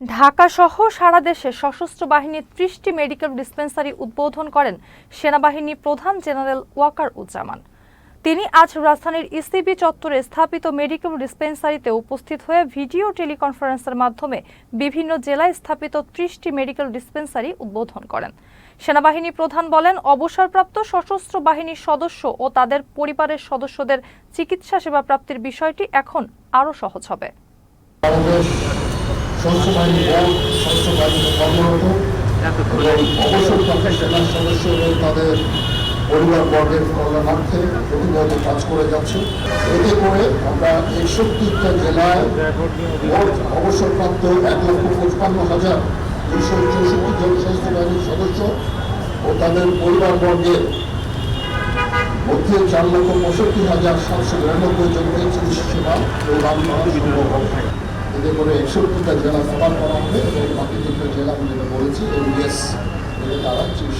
ঢাকা সহ সারা দেশে সশস্ত্র বাহিনীর ত্রিশটি মেডিকেল ডিসপেন্সারি উদ্বোধন করেন সেনাবাহিনী প্রধান জেনারেল ওয়াকার উজ্জামান তিনি আজ রাজধানীর ইসিবি চত্বরে স্থাপিত মেডিকেল ডিসপেন্সারিতে উপস্থিত হয়ে ভিডিও টেলিকনফারেন্সের মাধ্যমে বিভিন্ন জেলায় স্থাপিত ত্রিশটি মেডিকেল ডিসপেন্সারি উদ্বোধন করেন। সেনাবাহিনী প্রধান বলেন, অবসরপ্রাপ্ত সশস্ত্র বাহিনীর সদস্য ও তাদের পরিবারের সদস্যদের চিকিৎসা সেবা প্রাপ্তির বিষয়টি এখন আরও সহজ হবে। সশস্ত্র বাহিনী বোর্ড সশস্ত্র বাহিনীতে কর্মরত এবং অবসরপ্রাপ্ত সেনা সদস্য এবং তাদের পরিবার বর্গের কল্যাণার্থে প্রতিনিয়ত কাজ করে যাচ্ছে। এতে করে আমরা একষট্টিটা জেলায় মোট অবসরপ্রাপ্ত এক লক্ষ পঁচপান্ন হাজার দুশো চৌষট্টি জন সশস্ত্র বাহিনীর সদস্য ও তাদের পরিবার বর্গের মধ্যে চার লক্ষ পঁয়ষট্টি হাজার সাতশো নিরানব্বই জনকে চিকিৎসা সেবা প্রদান করা সম্ভব। হবে এতে করে একষট্টিটা জেলা কভার করা হবে, এবং বাকি দুটো জেলা আমি যেটা বলেছি থেকে তারা চিকিৎসা